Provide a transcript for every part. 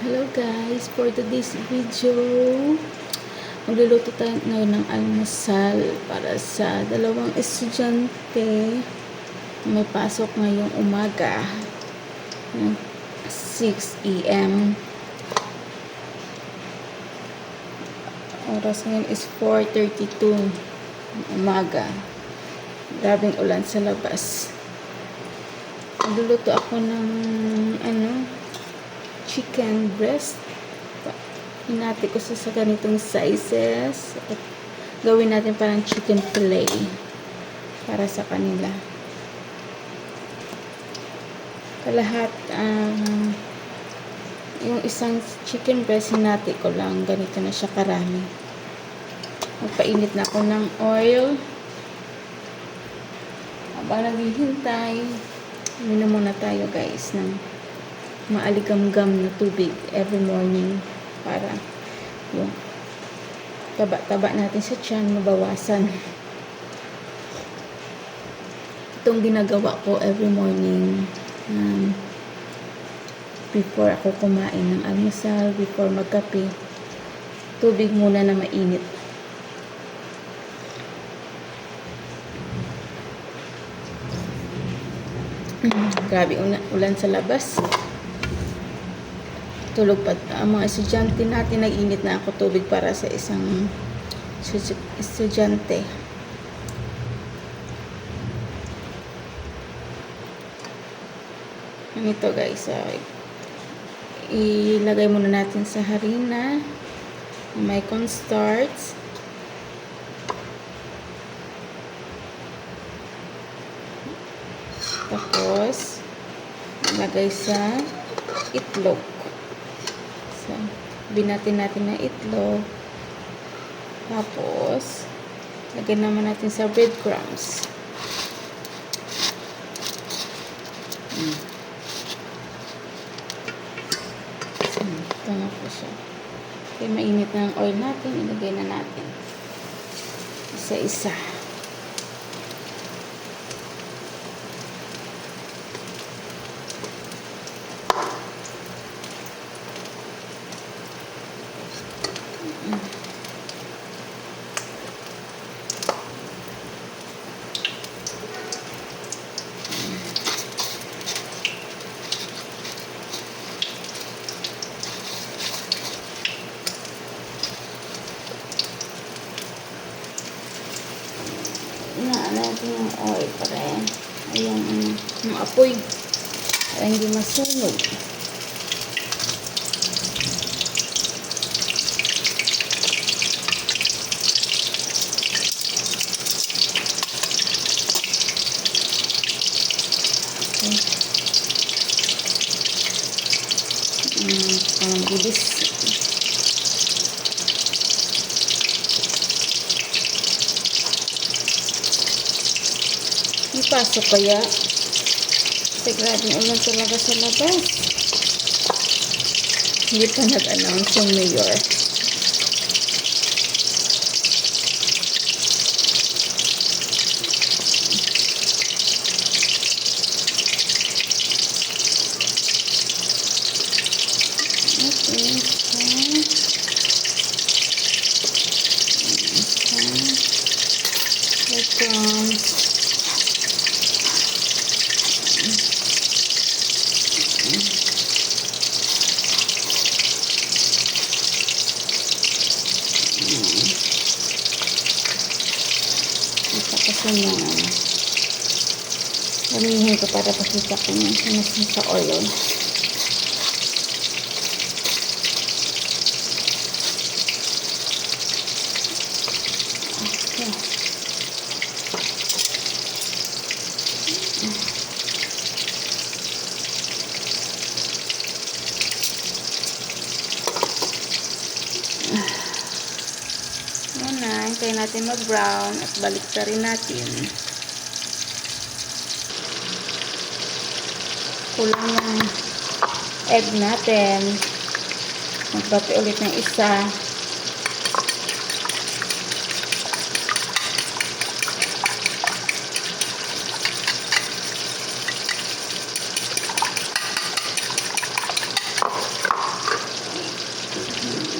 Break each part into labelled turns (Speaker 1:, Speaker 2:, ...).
Speaker 1: Hello guys, for today's video, magluluto tayo ngayon ng almusal para sa dalawang estudyante may pasok ngayong umaga ng 6 a.m. Oras ngayon is 4.32 ng umaga. Grabing ulan sa labas. Magluluto ako ng ano, chicken breast. Hinati ko sa, sa ganitong sizes. At gawin natin parang chicken fillet para sa kanila. Kalahat, um, yung isang chicken breast, hinati ko lang. Ganito na siya karami. Magpainit na ako ng oil. Habang naghihintay, uminom muna tayo guys ng maaligamgam na tubig every morning para yung taba-taba natin sa tiyan mabawasan. Itong ginagawa ko every morning um, before ako kumain ng almusal, before magkape, tubig muna na mainit. Grabe una- ulan sa labas tulog pa ang mga estudyante natin nag-init na ako tubig para sa isang estu- estudyante. Ganito guys ah, ilagay muna natin sa harina. May cornstarch. Tapos ilagay sa itlog. So, binatin natin ng itlog. Tapos, lagyan naman natin sa breadcrumbs. Mm. So, ito na po siya. Okay, mainit na ang oil natin. Ilagay na natin. Isa-isa. Inaan natin yung oil para yung, ano, yung apoy para hindi masunog. Okay. Mm, parang bilis. May pasok kaya? Kasi grabe ulan talaga sa labas. Hindi pa nag-announce yung mayor. Okay, so. Here comes Yun yung ano. Lamihin ko para pakita ko yung sinasin sa oil. Okay. Yan na, hintayin natin mag-brown at balik rin natin. Kulang yung egg natin. Magbati ulit ng isa.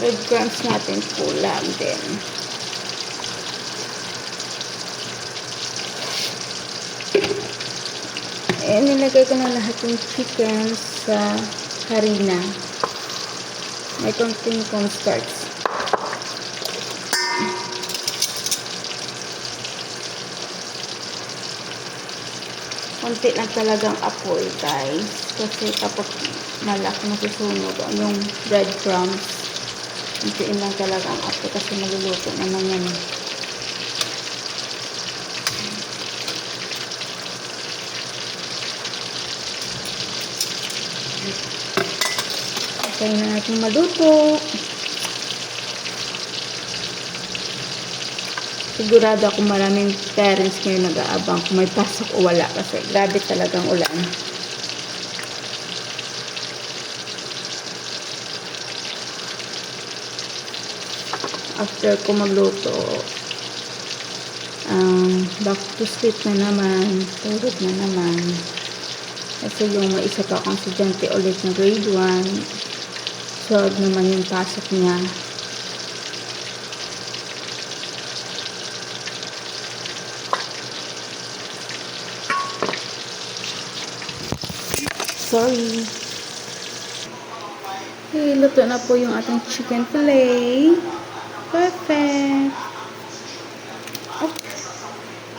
Speaker 1: breadcrumbs natin kulang din. Eh, nilagay ko na lahat yung chicken sa harina. May konting cornstarch. konti lang talagang apoy guys kasi kapag malaki masusunog yung breadcrumbs kontiin lang talaga ang apoy kasi maluluto naman yan Okay na natin maluto. Sigurado ako maraming parents ngayon nag-aabang kung may pasok o wala kasi grabe talagang ulan. After ko magluto, um, back to sleep na naman, tulog na naman. Kasi yung may isa pa akong estudyante ulit ng grade 1, 12 naman yung pasok niya. Sorry. Okay, luto na po yung ating chicken fillet. Perfect. Oh,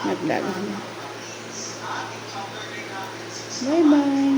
Speaker 1: naglag. Bye-bye.